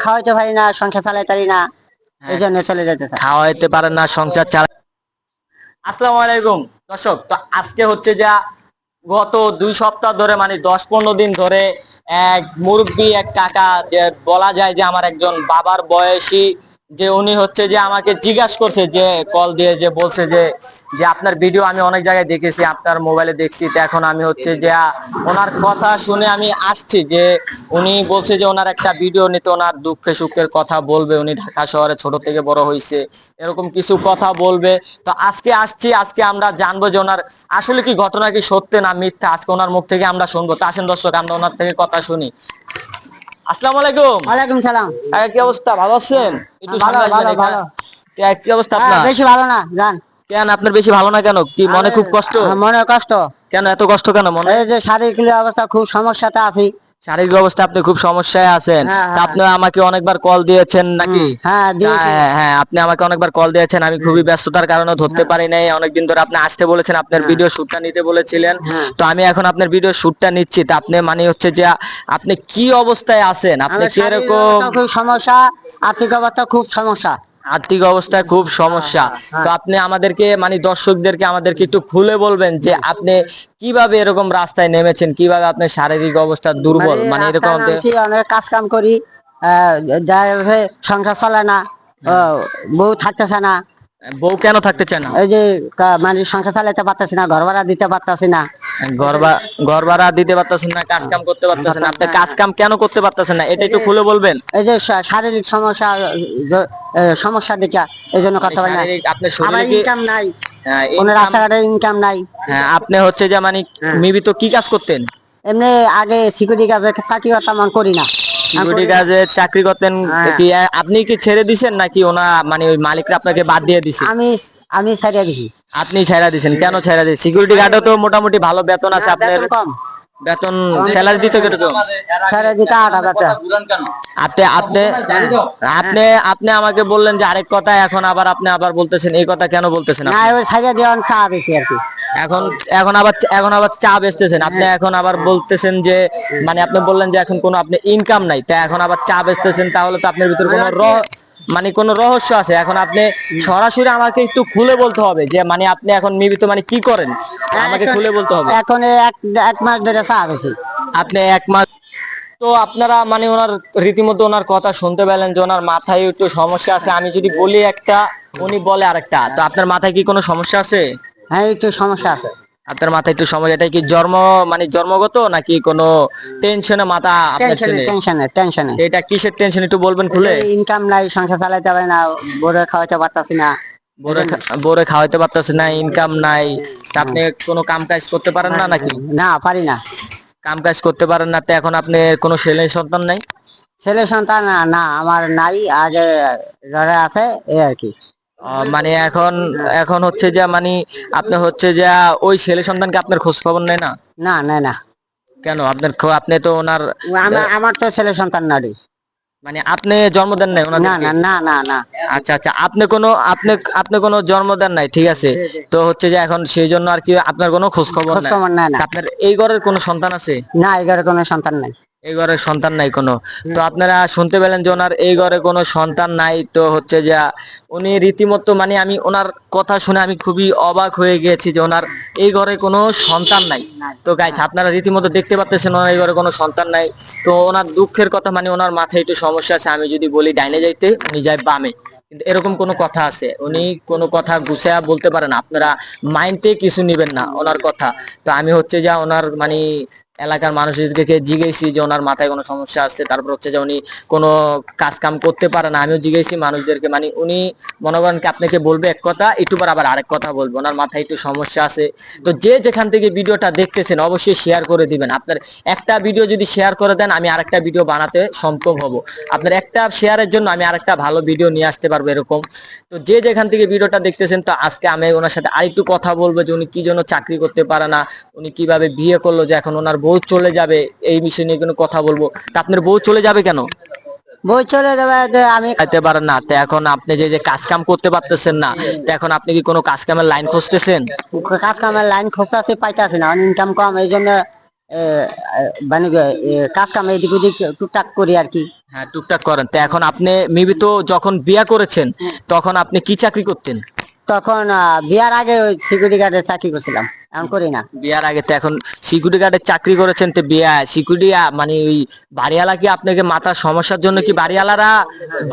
খাওয়াইতে পারি না সংসার চালাইতে পারি না এই জন্য চলে যেতে খাওয়াইতে পারেন না সংসার চালা আসসালামু আলাইকুম। দর্শক তো আজকে হচ্ছে যা গত দুই সপ্তাহ ধরে মানে দশ পনেরো দিন ধরে এক মুরব্বী এক কাকা বলা যায় যে আমার একজন বাবার বয়সী যে উনি হচ্ছে যে আমাকে জিজ্ঞাসা করছে, যে কল দিয়ে যে বলছে যে যে আপনার ভিডিও আমি অনেক জায়গায় দেখেছি, আপনার মোবাইলে দেখছি, তো এখন আমি হচ্ছে যে, ওনার কথা শুনে আমি আসছি যে উনি বলছে যে ওনার একটা ভিডিও নিতে ওনার দুঃখে সুখের কথা বলবে, উনি ঢাকা শহরে ছোট থেকে বড় হয়েছে এরকম কিছু কথা বলবে। তো আজকে আসছি, আজকে আমরা জানব যে ওনার আসলে কি ঘটনা কি সত্যি না মিথ্যা, আজকে ওনার মুখ থেকে আমরা শুনব। তো আসেন দর্শক, আমরা ওনার থেকে কথা শুনি। আসসালামু আলাইকুম। ওয়ালাইকুম সালাম। কি অবস্থা? ভালো আছেন? একটু ভালো, ভালো। কে- অবস্থা হ্যাঁ, আপনার বেশি ভালো না জান। কেন আপনার বেশি ভালো না কেন? কি মনে খুব কষ্ট? হ্যাঁ, মনে কষ্ট। কেন এত কষ্ট কেন মনে? এই যে শারীরিক অবস্থা খুব সমস্যাতে আছি। শারীরিক অবস্থা আপনি খুব সমস্যায় আছেন। হ্যাঁ, হ্যাঁ। আপনি আমাকে অনেকবার কল দিয়েছেন নাকি? হ্যাঁ, হ্যাঁ হ্যাঁ আপনি আমাকে অনেকবার কল দিয়েছেন। আমি খুবই ব্যস্ততার কারণে ধরতে পারি নাই। অনেকদিন ধরে আপনি আসতে বলেছেন আপনার ভিডিও শুটটা নিতে বলেছিলেন। তো আমি এখন আপনার ভিডিও শুটটা নিচ্ছি। তা আপনি মানে হচ্ছে যে আপনি কি অবস্থায় আছেন? আপনি কীরকম? সমস্যা আর্থিক অবস্থা খুব সমস্যা। আর্থিক অবস্থা খুব সমস্যা। হ্যাঁ। তো আপনি আমাদেরকে মানে দর্শকদেরকে আমাদেরকে একটু খুলে বলবেন যে আপনি কীভাবে এরকম রাস্তায় নেমেছেন? কীভাবে আপনার শারীরিক অবস্থা দুর্বল? মানে এরকম রাস্তায় অনেক কাজ কাম করি আহ, যাই সংসার চলে না বউ থাকতেছে না বউ কেন থাকতে চায় না? এই যে মানে সংসার চালাইতে পারতেছি না ঘর ভাড়া দিতে পারতেছি না। ঘর ভাড়া দিতে পারতেছেন না কাজ কাম করতে পারতেছেন না। আপনি কাজ কাম কেন করতে পারতেছেন না? এটা একটু খুলে বলবেন। এই যে শারীরিক সমস্যা সমস্যা দেখা এই জন্য করতে পারি না। আমার ইনকাম নাই। হ্যাঁ, কোনো রাস্তাঘাটে ইনকাম নাই। হ্যাঁ, আপনি হচ্ছে যে মানে হ্যাঁ। মিবি তো কি কাজ করতেন? এমনি আগে সিকিউরিটি কাজে চাকরি করতাম করি না। সিকিউরিটি কাজে চাকরি করতেন হ্যাঁ। কি? আপনি কি ছেড়ে দিছেন নাকি ওনা মানে ওই মালিকরা আপনাকে বাদ দিয়ে দিছে? আমি আমি ছাড়িয়ে দিছি। আপনি ছেড়া দিছেন। কেন ছেড়া দিয়েছেন সিকিউরিটি গার্ডও তো মোটামুটি ভালো বেতন আছে আপনার। বেতন স্যালারি দিতে কীরকম? ছেড়ে দিতে আট হাজার টাকা। আপনি আপনি আপনি আপনি আমাকে বললেন যে আরেক কথা এখন আবার আপনি আবার বলতেছেন এই কথা কেন বলতেছেন না? ওই ছাড়িয়ে দেওয়ান চা বেশি আর কি। এখন এখন আবার এখন আবার চা বেচতেছেন। আপনি এখন আবার বলতেছেন যে মানে আপনি বললেন যে এখন কোনো আপনি ইনকাম নাই তা এখন আবার চা বেচতেছেন তাহলে তো আপনার ভিতরে কোনো রহ- মানে কোনো রহস্য আছে। এখন আপনি সরাসরি আমাকে একটু খুলে বলতে হবে যে মানে আপনি এখন নিবিত মানে কি করেন? আমাকে খুলে বলতে হবে। এখন এক এক মাস ধরে চা বেশি আপনি এক মাস তো আপনারা মানে ওনার রীতিমতো ওনার কথা শুনতে পেলেন যে ওনার মাথায় একটু সমস্যা আছে। আমি যদি বলি একটা উনি বলে আরেকটা। তো আপনার মাথায় কি কোনো সমস্যা আছে? হ্যাঁ একটু সমস্যা আছে। আপনার মাথায় একটু সমস্যা এটা কি জন্ম মানে জন্মগত নাকি কোনো টেনশনে মাথা আপনার টেনশনে ছেলে? টেনশনে টেনশনে এটা কিসের টেনশন একটু বলবেন খুলে। ইনকাম নাই সংসার চালাইতে পারে না বড় খাওয়াতে পারতাছি না। বোরে খা- বোরে খাওয়াইতে পারতেছে না ইনকাম নাই। আপনি কোনো কাম কাজ করতে পারেন না নাকি? না পারি না। কাম কাজ করতে পারেন না তো এখন আপনি কোনো ছেলে সন্তান নাই? ছেলে সন্তান না, না আমার নাই আগে যারা আছে এই আর কি। মানে এখন এখন হচ্ছে যে মানে আপনি হচ্ছে যে ওই ছেলে সন্তানকে আপনার খোঁজ খবর নেয় না? না না না। কেন? আপনার আপনি তো ওনার আমার তো ছেলে সন্তান নারী মানে আপনি জন্ম দেন নাই ওনার না না না না না। আচ্ছা আচ্ছা আপনি কোনো আপনি আপনি কোনো জন্ম দেন নাই ঠিক আছে? তো হচ্ছে যে এখন সেই জন্য আর কি আপনার কোনো খোঁজ খবর নাই? আপনার এই ঘরের কোনো সন্তান আছে? না এগারো কোনো সন্তান নাই। এই ঘরে সন্তান নাই কোনো। তো আপনারা শুনতে পেলেন যে ওনার এই ঘরে কোনো সন্তান নাই তো হচ্ছে যে উনি রীতিমতো মানে আমি ওনার কথা শুনে আমি খুবই অবাক হয়ে গেছি যে ওনার এই ঘরে কোনো সন্তান নাই। তো গাইছ আপনারা রীতিমতো দেখতে পাচ্ছেন ওনার এই ঘরে কোনো সন্তান নাই। তো ওনার দুঃখের কথা মানে ওনার মাথায় একটু সমস্যা আছে আমি যদি বলি ডাইনে যাইতে উনি যায় বামে। কিন্তু এরকম কোনো কথা আছে উনি কোনো কথা গুছায়া বলতে পারেন আপনারা মাইন্ডে কিছু নিবেন না ওনার কথা। তো আমি হচ্ছে যা ওনার মানে এলাকার মানুষদেরকে জিজ্ঞেসি যে ওনার মাথায় কোনো সমস্যা আছে, তারপর হচ্ছে যে উনি কোনো কাজ কাম করতে পারে না, আমিও জিজ্ঞেসি মানুষদেরকে। মানে উনি মনে করেন কি, আপনাকে বলবে এক কথা একটু পর আবার আরেক কথা বলবে, ওনার মাথায় একটু সমস্যা আছে। তো যে যেখান থেকে ভিডিওটা দেখতেছেন, অবশ্যই শেয়ার করে দিবেন। আপনার একটা ভিডিও যদি শেয়ার করে দেন, আমি আরেকটা ভিডিও বানাতে সম্ভব হব। আপনার একটা শেয়ারের জন্য আমি আরেকটা ভালো ভিডিও নিয়ে আসতে পারব এরকম। তো যে যেখান থেকে ভিডিওটা দেখতেছেন, তো আজকে আমি ওনার সাথে আরেকটু কথা বলব যে উনি কি জন্য চাকরি করতে পারে না, উনি কীভাবে বিয়ে করল যে এখন ওনার চলে যাবে এই বিষয় নিয়ে কোনো কথা বলব? তা আপনার বউ চলে যাবে কেন? বই চলে যাবে আমি খাইতে পারেন না। তো এখন আপনি যে যে কাজ কাম করতে পারতেছেন না তো এখন আপনি কি কোনো কাজ কামের লাইন খুঁজতেছেন? কাজ কামের লাইন খুঁজতেছি পাইতেছি না। ইনকাম কম এই জন্য মানে কাজ কাম এদিক ওদিক টুকটাক করি আর কি। হ্যাঁ টুকটাক করেন। তো এখন আপনি মেবি তো যখন বিয়া করেছেন তখন আপনি কি চাকরি করতেন? তখন বিয়ার আগে ওই সিকিউরিটি গার্ডের চাকরি করছিলাম। এখন করি না। বিয়ার আগে তো এখন সিকিউরিটি গার্ডের চাকরি করেছেন তো বিয়া সিকিউরিটি মানে ওই বাড়িওয়ালা কি আপনাকে মাথার সমস্যার জন্য কি বাড়িওয়ালারা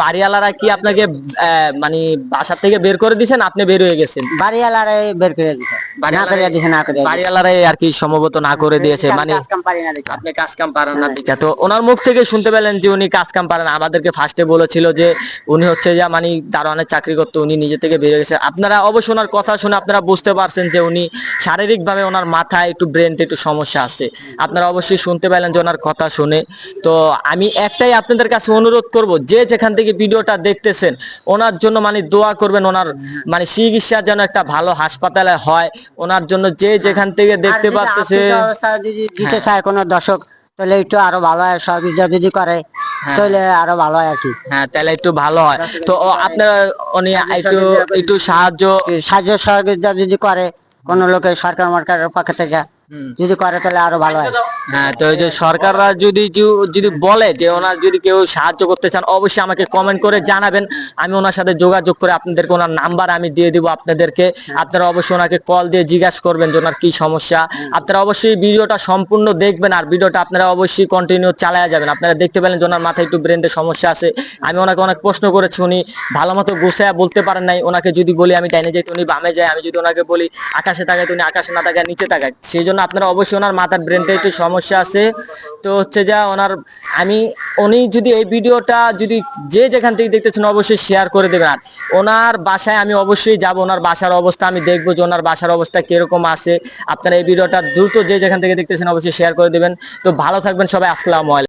বাড়িওয়ালারা কি আপনাকে আহ, মানে বাসা থেকে বের করে দিয়েছেন? আপনি বের হয়ে গেছেন। বাড়িওয়ালারা বের করে দিছে না করে দিছে না করে বাড়িওয়ালারাই আর কি সম্ভবত না করে দিয়েছে। মানে কাজ কাম না আপনি কাজ কাম পারেন না দেখা। তো ওনার মুখ থেকে শুনতে পেলেন যে উনি কাজ কাম পারেন আমাদেরকে ফার্স্টে বলেছিল যে উনি হচ্ছে যে মানে দারোয়ানের চাকরি করতে উনি নিজে থেকে বেরিয়ে গেছে। আপনারা অবশ্য ওনার কথা শুনে আপনারা বুঝতে পারছেন যে উনি শারীরিক ভাবে ওনার মাথায় একটু ব্রেনতে একটু সমস্যা আছে। আপনারা অবশ্যই শুনতে পেলেন যে ওনার কথা শুনে। তো আমি একটাই আপনাদের কাছে অনুরোধ করব যে যেখান থেকে ভিডিওটা দেখতেছেন ওনার জন্য মানে দোয়া করবেন ওনার মানে চিকিৎসা যেন একটা ভালো হাসপাতালে হয়। ওনার জন্য যে যেখান থেকে দেখতে পাচ্ছে দিতে চায় কোনো দর্শক তাহলে একটু আরও ভালো হয় সহযোগিতা যদি করে তাহলে আরও ভালো হয় আর কি। হ্যাঁ তাহলে একটু ভালো হয়। তো আপনার আপনারা উনি একটু একটু সাহায্য সাহায্য সহযোগিতা যদি করে কোনো লোকের সরকার মরকারের পক্ষ থেকে যদি করে তাহলে আরও ভালো হয়। হ্যাঁ তো এই যে সরকাররা যদি যদি বলে যে ওনার যদি কেউ সাহায্য করতে চান অবশ্যই আমাকে কমেন্ট করে জানাবেন। আমি ওনার সাথে যোগাযোগ করে আপনাদেরকে ওনার নাম্বার আমি দিয়ে দিব আপনাদেরকে। আপনারা অবশ্যই ওনাকে কল দিয়ে জিজ্ঞাসা করবেন যে ওনার কি সমস্যা। আপনারা অবশ্যই ভিডিওটা সম্পূর্ণ দেখবেন আর ভিডিওটা আপনারা অবশ্যই কন্টিনিউ চালায়া যাবেন। আপনারা দেখতে পেলেন যে ওনার মাথায় একটু ব্রেনের সমস্যা আছে। আমি ওনাকে অনেক প্রশ্ন করেছি উনি ভালো মতো গুছায়া বলতে পারেন নাই। ওনাকে যদি বলি আমি ডাইনে যাই উনি বামে যায়। আমি যদি ওনাকে বলি আকাশে তাকায় তো উনি আকাশে না তাকায় নিচে তাকায়। সেই জন্য আপনারা অবশ্যই ওনার মাথার ব্রেনটা একটু সমস্যা আছে। তো হচ্ছে যা ওনার, আমি, উনি যদি এই ভিডিওটা যদি যে যেখান থেকে দেখতেছেন অবশ্যই শেয়ার করে দেবেন। আর ওনার বাসায় আমি অবশ্যই যাব, ওনার বাসার অবস্থা আমি দেখব যে ওনার বাসার অবস্থা কীরকম আছে। আপনারা এই ভিডিওটা দ্রুত যে যেখান থেকে দেখতেছেন অবশ্যই শেয়ার করে দেবেন। তো ভালো থাকবেন সবাই, আসসালামু আলাইকুম।